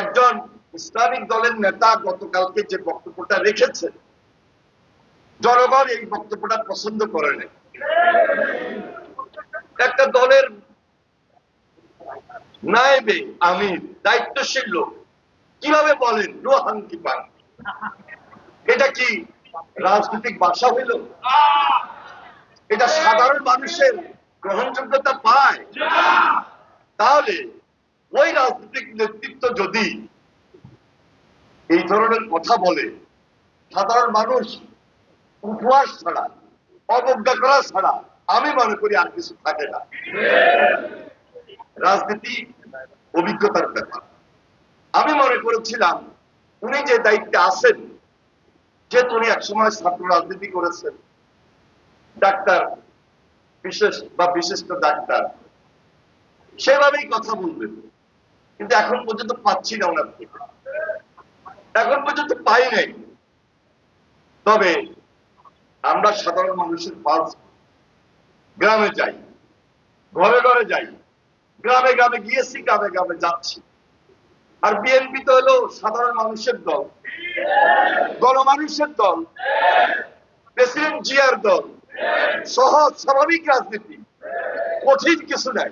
একজন ইসলামিক দলের নেতা গতকালকে যে বক্তব্যটা রেখেছে, জনগণ এই বক্তব্যটা পছন্দ করে নাই। একটা দলের নায়েবে আমির, দায়িত্বশীল লোক, কীভাবে বলেন রোহাঙ্কি পান? এটা কি রাজনৈতিক ভাষা হইল? এটা সাধারণ মানুষের গ্রহণযোগ্যতা পায়? তাহলে ওই রাজনৈতিক নেতৃত্ব যদি এই ধরনের কথা বলে, সাধারণ মানুষ উপহাস ছাড়া, অবজ্ঞা করা ছাড়া, আমি মনে করি আর কিছু থাকে না। রাজনীতি অভিজ্ঞতার ব্যাপার। আমি মনে করেছিলাম, উনি যে দায়িত্বে আছেন, যেহেতু উনি একসময় ছাত্র রাজনীতি করেছেন, ডাক্তার, বিশেষ বা বিশিষ্ট ডাক্তার, সেভাবেই কথা বলবেন। কিন্তু এখন পর্যন্ত পাচ্ছি না ওনার থেকে। এখন পর্যন্ত পাই নাই। তবে আমরা সাধারণ মানুষের পালস গ্রামে যাই, ঘরে ঘরে যাই, গ্রামে গ্রামে গিয়েছি, গ্রামে গ্রামে যাচ্ছি। আর বিএনপি তো হলো সাধারণ মানুষের দল, গণমানুষের দল, প্রেসিডেন্ট জিয়ার দল, সহজ স্বাভাবিক রাজনীতি, কঠিন কিছু নাই।